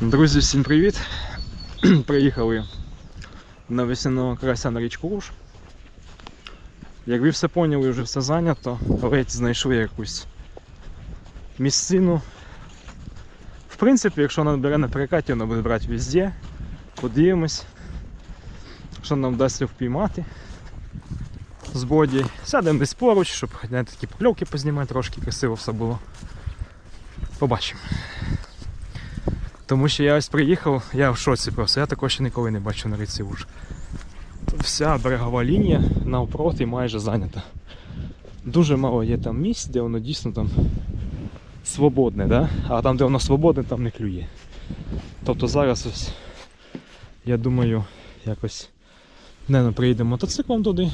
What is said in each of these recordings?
Друзі, всім привіт! Приїхали на весняного карася на річку Руш. Як ви все поняли, вже все зайнято, ледь знайшли якусь місцину. В принципі, якщо вона бере на перекаті, вона буде брати везде. Подивимось, що нам вдасться впіймати з боді. Сядемо десь поруч, щоб знаєте, такі покльовки познімати, трошки красиво все було. Побачимо. Тому що я ось приїхав, я в шоці просто, я такого ще ніколи не бачив на річці Уж. Вся берегова лінія навпроти майже зайнята. Дуже мало є там місць, де воно дійсно там свободне, да? а там, де воно свободне, там не клює. Тобто зараз ось, я думаю, якось не приїдемо мотоциклом туди.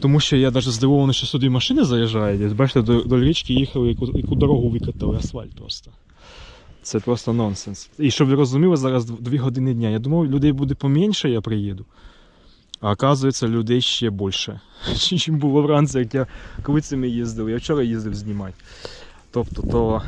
Тому що я навіть здивований, що сюди машини заїжджають. Бачите, до, до річки їхали, яку дорогу викатали, асфальт просто. Це просто нонсенс. І щоб ви розуміли, зараз 2 години дня. Я думав, людей буде поменше, я приїду. А оказується, людей ще більше. Чим було вранці, як я клицями їздив. Я вчора їздив знімати. Тобто, то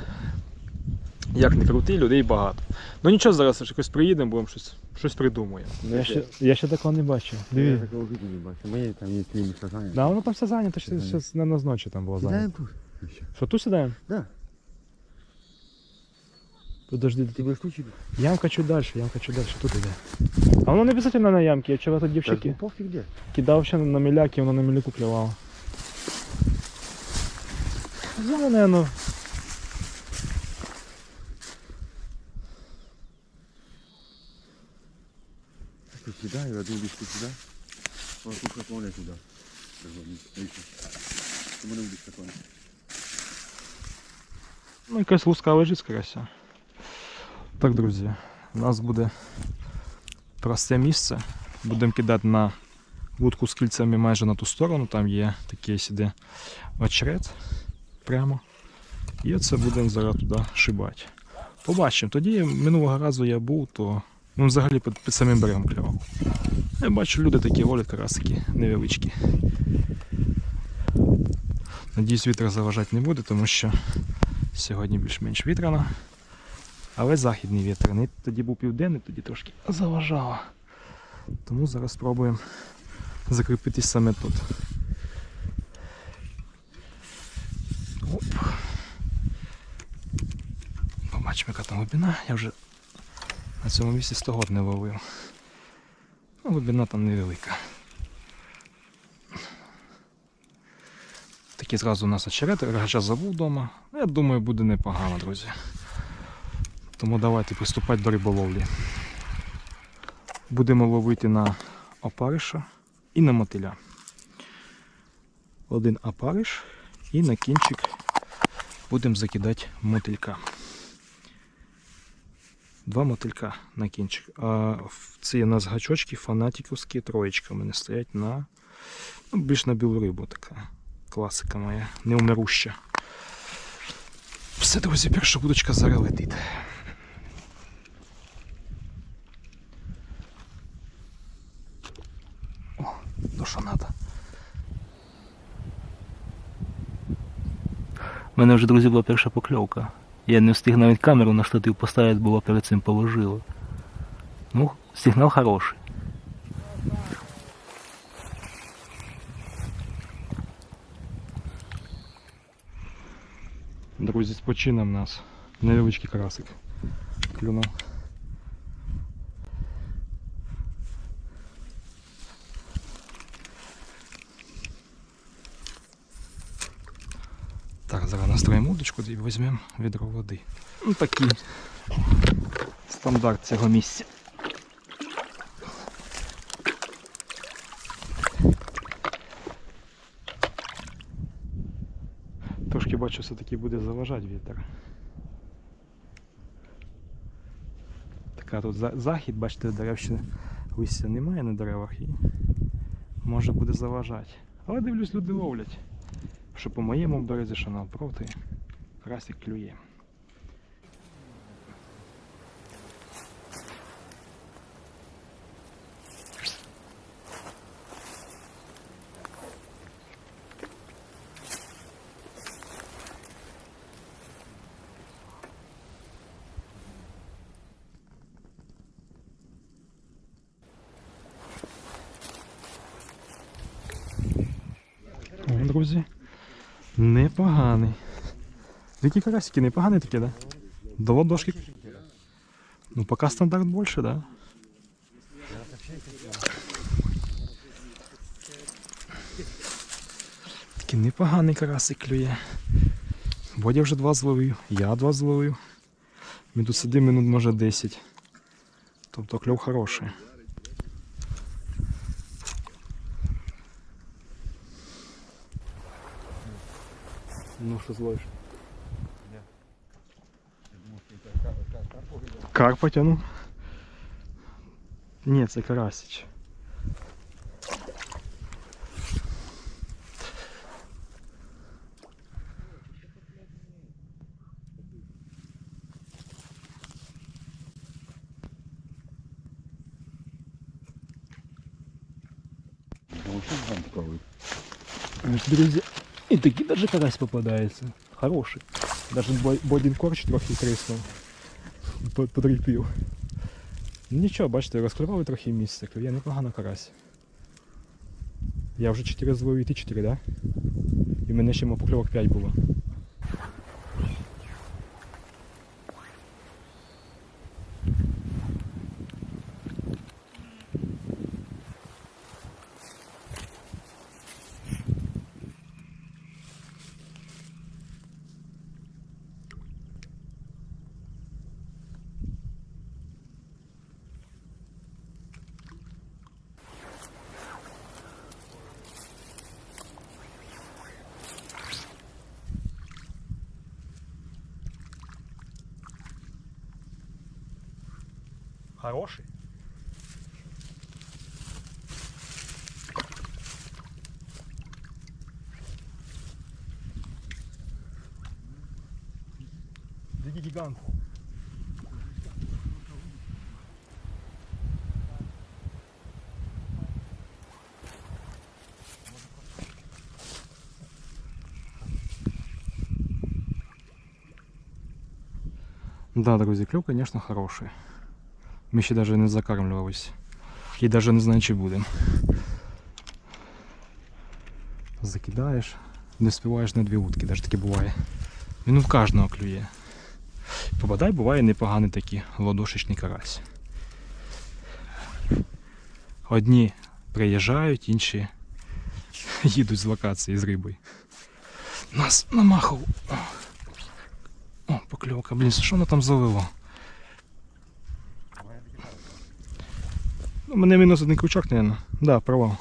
як не крути, людей багато. Ну нічого, зараз якось приїдемо, будемо щось, щось придумаємо. Я ще, я ще такого не бачив. Я такого не бачу. Моє там є твої місця. Да, воно там все зайнято, ще, ще не ночі там було Сідаємо зайнято. тут. Що тут сідаємо? Да. Подожди, Ти будеш тут чи тут? ямка чуть далі, ямка чуть далі, тут іде. А воно не обов'язково на ямки, я вчора тут дівчики. Та, Пофіг де. Кидав ще на міляки, воно на міляку клювало. Взяли, наверное. Ти сідай, одну дишку сюди. А тут котлоня туди. Дивіться. Ти мене будеш котлоня. Ну, якась луска лежить, скоріше. Так, друзі, у нас буде просте місце. Будемо кидати на вудку з кільцями майже на ту сторону. Там є такий сюди очерет прямо. І оце будемо зараз туди шибати. Побачимо. Тоді минулого разу я був, то ну, взагалі під, під самим берегом клював. Я бачу, люди такі ловлять карасики невеличкі. Надіюсь, вітер заважати не буде, тому що Сьогодні більш-менш вітряно. Але західний вітер. Не тоді був південний, тоді трошки заважало. Тому зараз спробуємо закріпитись саме тут. Оп. Побачимо, яка там глибина. Я вже на цьому місці 100 год не ловив. Ну, глибина там невелика. Такі зразу у нас очерети, рогача забув вдома. Я думаю, буде непогано, друзі. Тому давайте приступати до риболовлі. Будемо ловити на опариша і на мотиля. Один опариш і на кінчик будемо закидати мотилька. Два мотилька на кінчик. А це у нас гачочки фанатиківські троєчка. У мене стоять на ну, більш на білу рибу така класика моя, неумируща. Все, друзі, перша будочка зараз летить. О, то що надо. У мене вже, друзі, була перша покльовка. Я не встиг навіть камеру на штатив поставити, бо перед цим положило. Ну, сигнал хороший. Друзі, з почином нас. Невеличкий красик. Клюнув. Так, зараз настроїмо удочку і візьмемо відро води. Ну такий стандарт цього місця. Трошки бачу, все-таки буде заважати вітер. Така тут захід, бачите, дерев ще листя немає на деревах і може буде заважати. Але дивлюсь, люди ловлять. Що по моєму березі, що навпроти, карасик клює. Друзі, непоганий. Які карасики, непогані такі, да? До ладошки. Ну, пока стандарт більше, да? Такий непоганий карасик клює. Бодя вже два зловив, я два зловив. Ми тут сидимо минут може 10. Тобто кльов хороший. Ну що зловиш? Карп потягнув? Ні, це карасич. Ось тут замковий. Друзі, і такий даже карась попадається. Хороший. Даже бо- бодін корч трохи криснув. По- Подріпів. Ну нічого, бачите, розкривали трохи місце, клює непогано карась. Я вже 4 зловив, і ти 4, да? І в мене ще мо покльовок 5 було. Хороший? Дикий гигант. Да, друзі, клюв, конечно, хороший. Ми ще навіть не закармлювалися. І навіть не знаю, чи будемо. Закидаєш, не співаєш на дві утки, навіть таке буває. Він у кожного клює. Попадай, буває непоганий такий ладошечний карась. Одні приїжджають, інші їдуть з локації з рибою. Нас намахав. О покльовка, блін, що воно там залило? Ну, у мене мінус один крючок, наверное. Да, провал.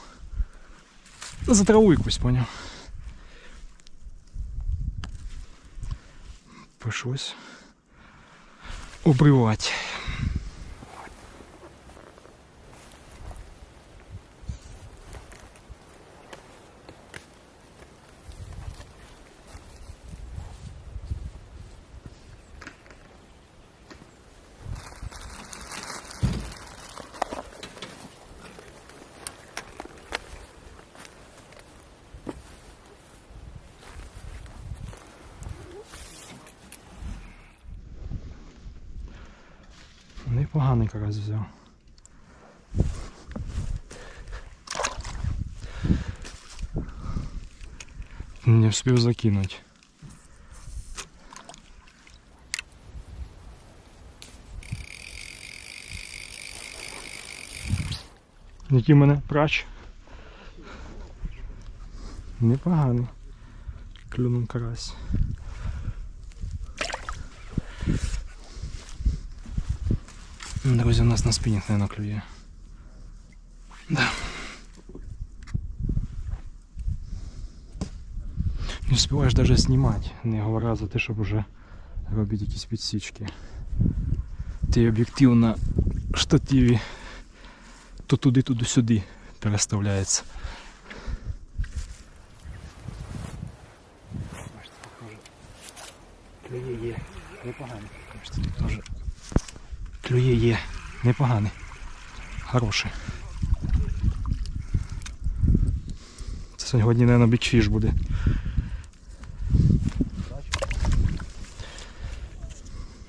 Ну, За траву якусь, поняв. Пришлось обривати. Непоганий карась взяв. Не встиг закинути. Який в мене прач? Непоганий. Клюнув карась. Друзі, у нас на спінінг не наклює. Да. Не встигаєш навіть знімати, не говоря за те, щоб вже робити якісь підсічки. Ти об'єктив на штативі то туди, туди сюди переставляється. Клює є, непоганий. Бачите, теж Клює є. Непоганий. Хороший. Це сьогодні, мабуть, бікфіш буде.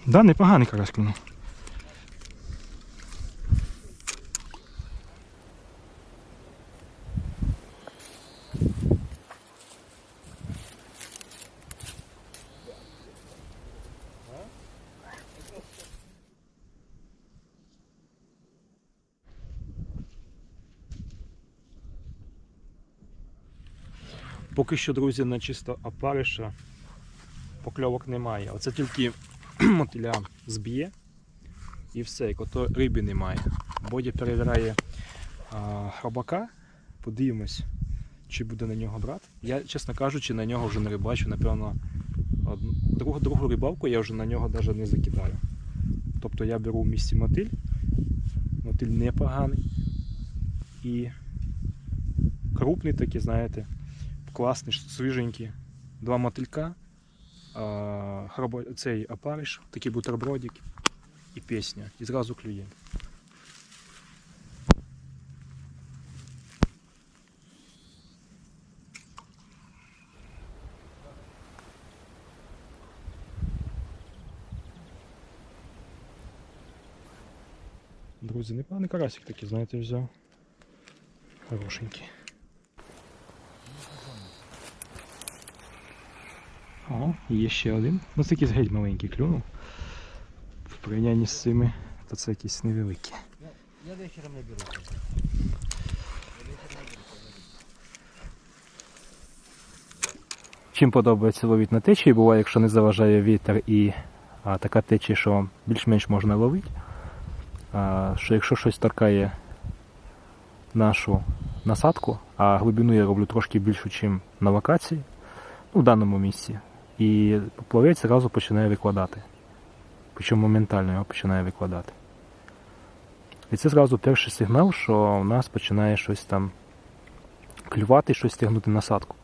Да, непоганий карась клюнув. Поки що, друзі, на чисто опариша покльовок немає. Оце тільки мотиля зб'є і все, як ото риби немає. Бодя перевіряє а, хробака, подивимось, чи буде на нього брати. Я, чесно кажучи, на нього вже не рибачу, напевно, другу, другу рибалку я вже на нього навіть не закидаю. Тобто я беру в місці мотиль, мотиль непоганий і крупний такий, знаєте, класний, свіженький. Два мотилька, а, хробо, цей опариш, такий бутербродик і пісня. І зразу клює. Друзі, непоганий карасик такий, знаєте, взяв. Хорошенький. О, є ще один. Ну це якийсь геть маленький клюнув. В порівнянні з цими, то це якісь невеликі. Я вечором не беру. Чим подобається ловити на течії, буває, якщо не заважає вітер і а, така течія, що більш-менш можна ловити. А, що якщо щось торкає нашу насадку, а глибину я роблю трошки більшу, ніж на локації, ну, в даному місці, і плавець одразу починає викладати. Причому моментально його починає викладати. І це зразу перший сигнал, що у нас починає щось там клювати, щось стягнути насадку.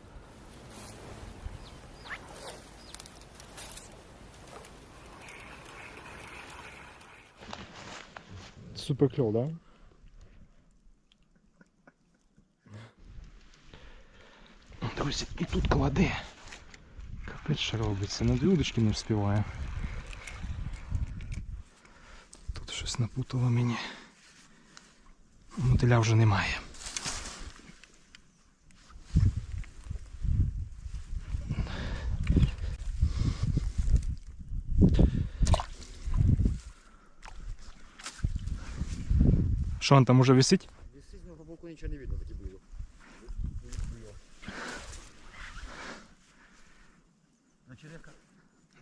Супер кльов, да? Друзі, і тут кладе. Капець що робиться. На дві удочки не вспіває. Тут щось напутало мені. Мотиля вже немає. Що он там уже висить? Висить, по боку нічого не видно, таки було. На черека?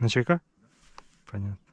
На чайка? Понятно.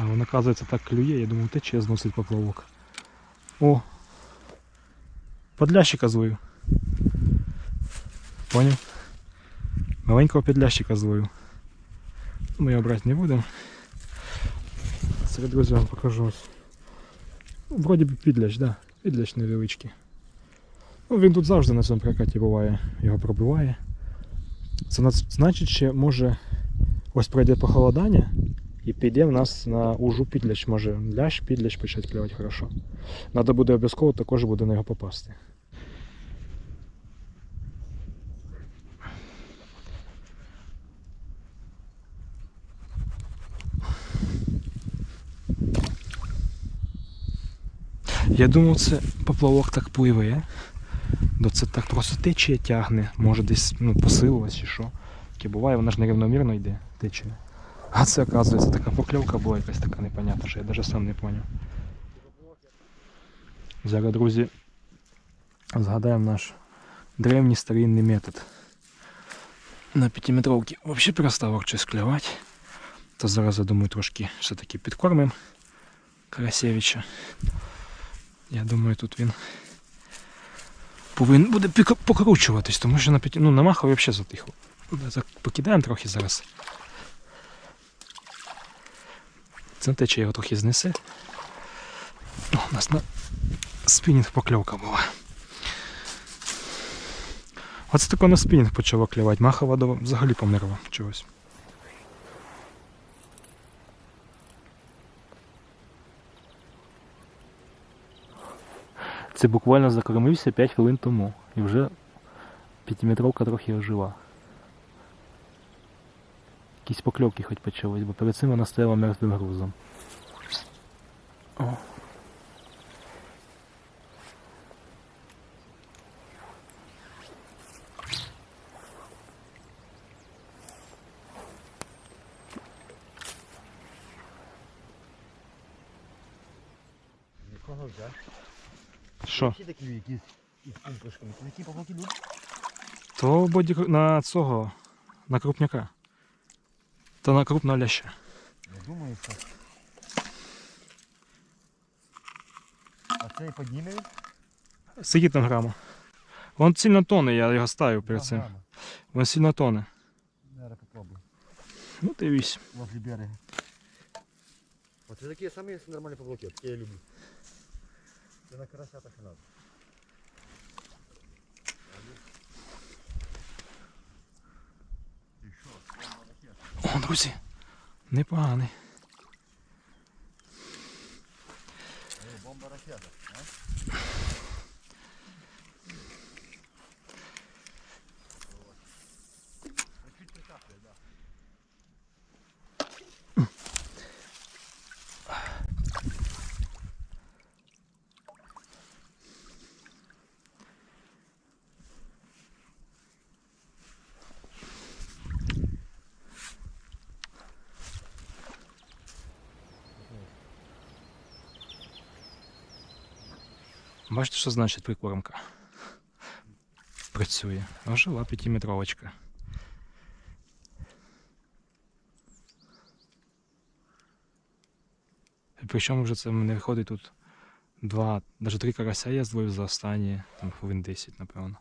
А він, оказується, так клює, я думав, тече зносить поплавок. О! Подлящика злою. Поняв? Маленького підлящика злою. Ми його брати не будемо. Серед друзів вам покажу ось. Ну, Вроді би підлящ, да. Підлящ невеличкий. Ну, він тут завжди на цьому прокаті буває, його пробиває. Це значить, що може ось пройде похолодання, і піде в нас на ужу підляч, може лящ, підляч почати клювати хорошо. Надо буде обов'язково також буде на його попасти. Я думав, це поплавок так пливе. До це так просто течія тягне, може десь ну, посилилась чи що. Буває, вона ж нерівномірно йде, течія. А це, оказується, така покльовка була якась така непонятна, що я навіть сам не зрозумів. Зараз, друзі, згадаємо наш древній старинний метод. На п'ятиметровці взагалі перестав щось клювати. То зараз, я думаю, трошки все-таки підкормимо Карасевича. Я думаю, тут він повинен буде піка- покручуватись, тому що на, п'яті- ну, на махові взагалі затихло. Так, Покидаємо трохи зараз. Це тече його трохи знесе. О, у нас на спінінг покльовка була. Оце тако на спінінг почало клювати. Махова взагалі померла чогось. Це буквально закормився 5 хвилин тому. І вже п'ятиметровка трохи ожила. Якісь покльовки хоч почались, бо перед цим вона стояла мертвим грузом. О. Нікого взяв. Що? Які такі якісь із пумпушками? Це такі поплавки йдуть? То боді на цього, на крупняка. Та на крупного ляща. Я думаю, що. А цей підніме він? Скільки там грама? Він сильно тоне, я його ставив перед Два цим. грама. Він сильно тоне. Зараз попробую. Ну дивись. Возле берега. Оце такі самі нормальні поплавки, такі я люблю. Це на карася так і надо. Друзі. Непоганий. Бомба ракета. Бачите, що значить прикормка? Працює. Ожила п'ятиметровочка. Причому вже це мене виходить тут два, навіть три карася я зловив за останні, там хвилин 10, напевно.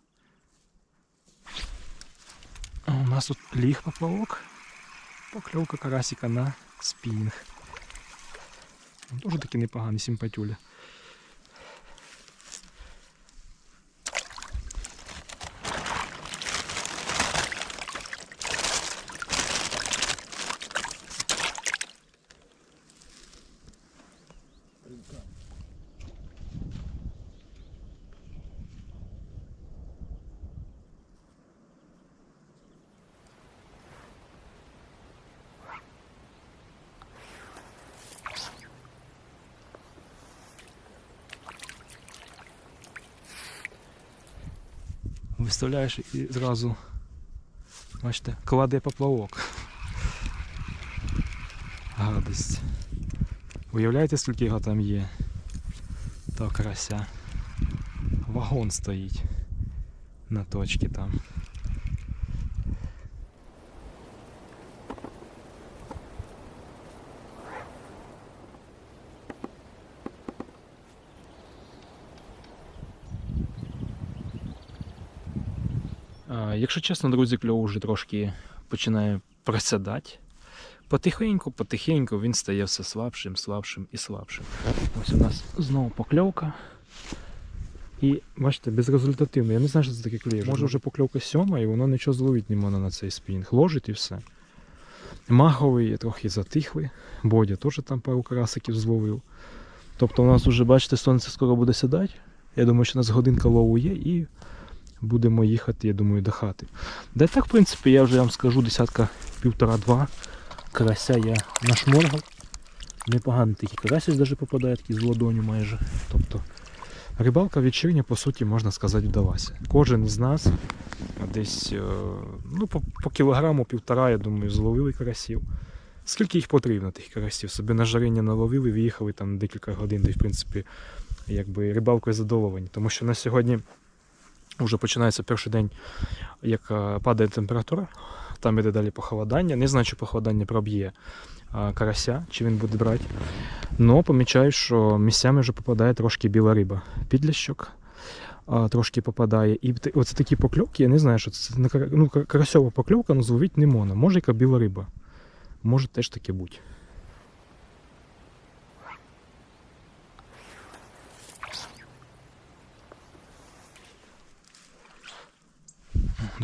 А у нас тут ліг поплавок. Покльовка карасика на спінінг. Дуже таки непоганий симпатюля. Виставляєш і зразу, бачите, кладе поплавок. Гадость. Уявляєте, скільки його там є? Та крася? Вагон стоїть на точці там. А, Якщо чесно, друзі, кльов вже трошки починає просядати. Потихеньку, потихеньку він стає все слабшим, слабшим і слабшим. Ось у нас знову покльовка. І бачите, безрезультативно. Я не знаю, що це таке клює. Може вже покльовка сьома, і воно нічого зловити не можна на цей спінг. Ложить і все. Маговий трохи затихли. Бодя теж там пару карасиків зловив. Тобто у нас вже, бачите, сонце скоро буде сідати. Я думаю, що у нас годинка лову є і будемо їхати, я думаю, до хати. Да так, в принципі, я вже вам скажу, десятка півтора-два карася я нашморгав. Непоганий такий карась ось даже попадає, такий з ладоню майже. Тобто рибалка вечірня, по суті, можна сказати, вдалася. Кожен із нас десь е, ну, по, по кілограму півтора, я думаю, зловили карасів. Скільки їх потрібно, тих карасів? Собі на жарення наловили, виїхали там декілька годин, де, в принципі, якби рибалкою задоволені. Тому що на сьогодні вже починається перший день, як е, падає температура, там іде далі похолодання. Не знаю, чи похолодання проб'є карася, чи він буде брати. Но помічаю, що місцями вже попадає трошки біла риба. Підлящок трошки попадає. І оце такі покльовки, я не знаю, що це. ну, карасьова покльовка, ну зловить не можна. Може, яка біла риба. Може теж таке бути.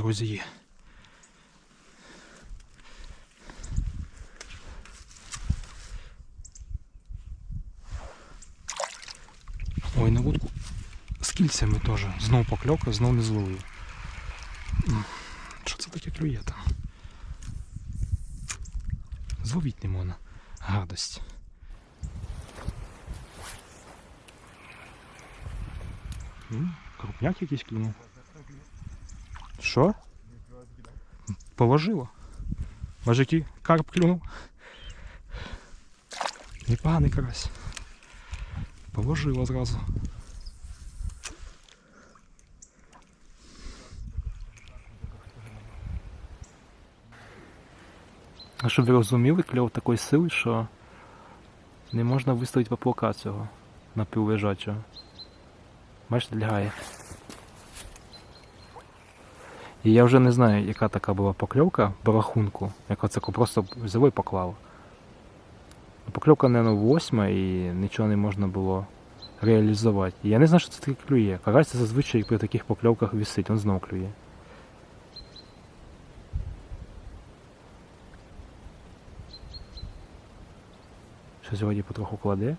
Друзі. Ой, на вудку з кільцями теж. Знов покльовка, знов не зловив. Що це таке клює там? Зловіть не можна. Гадость. Крупняк якийсь клюнув. Що? Положило. Може який карп клюнув? Непоганий карась. Положило зразу. А щоб ви розуміли, кльов такої сили, що не можна виставити поплавка цього напівлежачого. Бачите, лягає. І я вже не знаю, яка така була покльовка по рахунку, як оце просто взяли і поклав. Покльовка, мабуть, восьма і нічого не можна було реалізувати. І я не знаю, що це таке клює. Карась це зазвичай при таких покльовках висить, він знов клює. Щось вроді потроху кладе.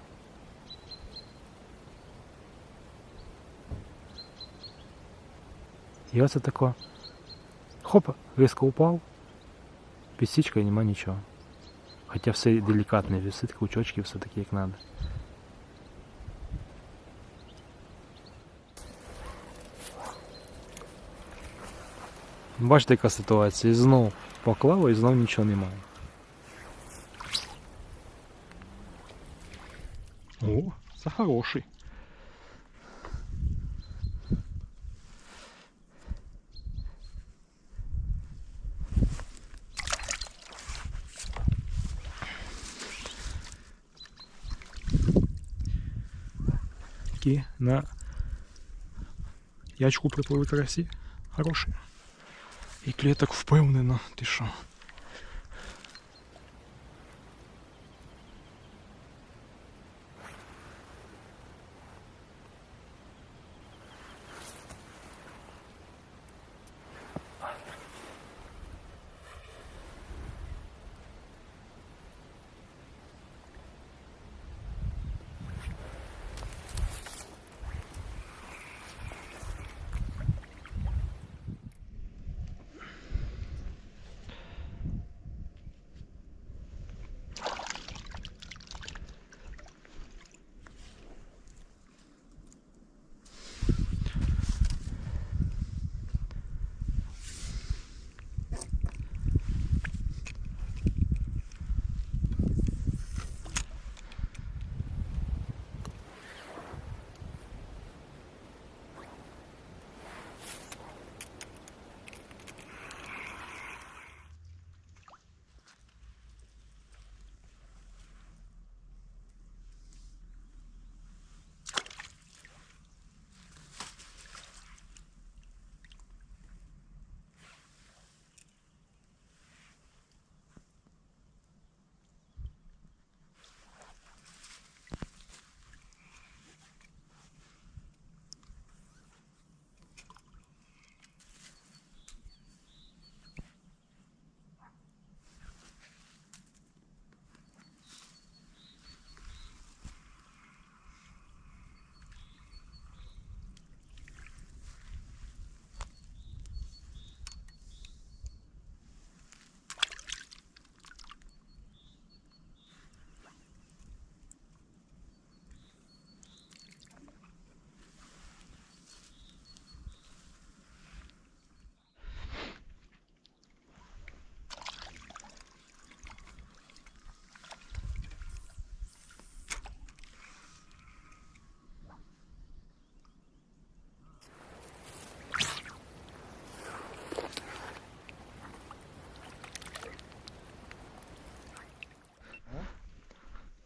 І оце тако. Хоп, різко упав. Підсічка і нема нічого. Хоча все делікатне висить, крючочки все таки як треба. Бачите, яка ситуація. І знов поклало і знов нічого немає. О, це хороший. Такі на ячку приплили карасі. Хороші. І клеток впевнено, ти що?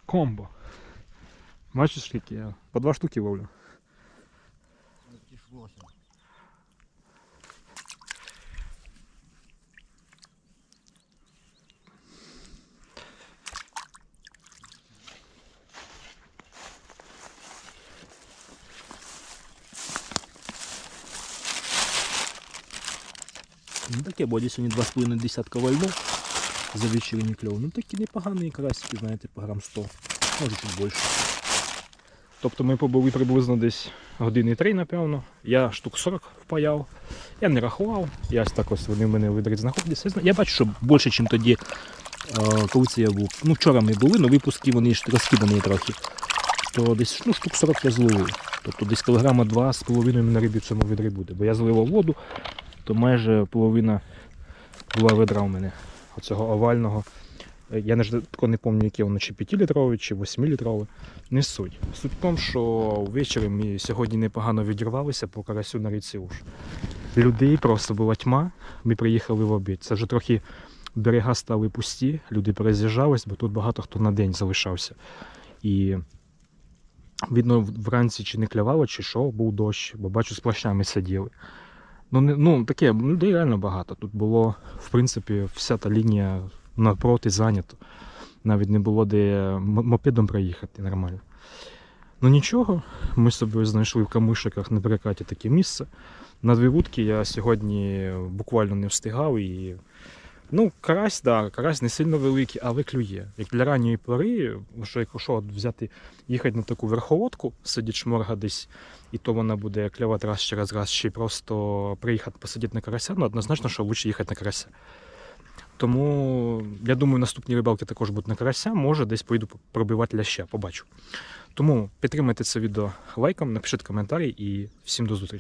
Комбо. Бачиш, скільки я по два штуки ловлю. Ну таке, боді сьогодні 2,5 десятка вальнув За вечірній кльов. Ну такі непогані карасики, знаєте, по грам 100, може чуть більше. Тобто ми побули приблизно десь години три, напевно. Я штук 40 впаяв. Я не рахував. Я ось так ось вони в мене видрить знаходяться. Я бачу, що більше, ніж тоді, е, коли це я був. Ну, вчора ми були, але випуски вони ж розкидані трохи. То десь ну, штук 40 я зловив. Тобто десь кілограма два з половиною на рибі в цьому відрі буде. Бо я зливав воду, то майже половина була ведра у мене. Оцього овального. Е, Я не не пам'ятаю, яке воно, чи 5-літрове, чи 8-літрове. Не суть. Суть в тому, що ввечері ми сьогодні непогано відірвалися по карасю на річці Уж. Людей просто була тьма. Ми приїхали в обід. Це вже трохи берега стали пусті, люди перез'їжджались, бо тут багато хто на день залишався. І видно, вранці чи не клявало, чи що, був дощ, бо бачу, з плащами сиділи. Ну, не, ну таке, людей реально багато. Тут було, в принципі, вся та лінія навпроти зайнята. Навіть не було де мопедом проїхати нормально. Ну нічого, ми собі знайшли в камишиках на перекаті таке місце. На дві вудки я сьогодні буквально не встигав і. Ну, карась, да, карась не сильно великий, але клює. Як для ранньої пори, що якщо взяти, їхати на таку верховодку, сидіть шморга десь, і то вона буде клювати раз через раз, й просто приїхати посидіти на карася, ну однозначно, що краще їхати на карася. Тому я думаю, наступні рибалки також будуть на карася, може десь поїду пробивати ляща, побачу. Тому підтримайте це відео лайком, напишіть коментарі і всім до зустрічі.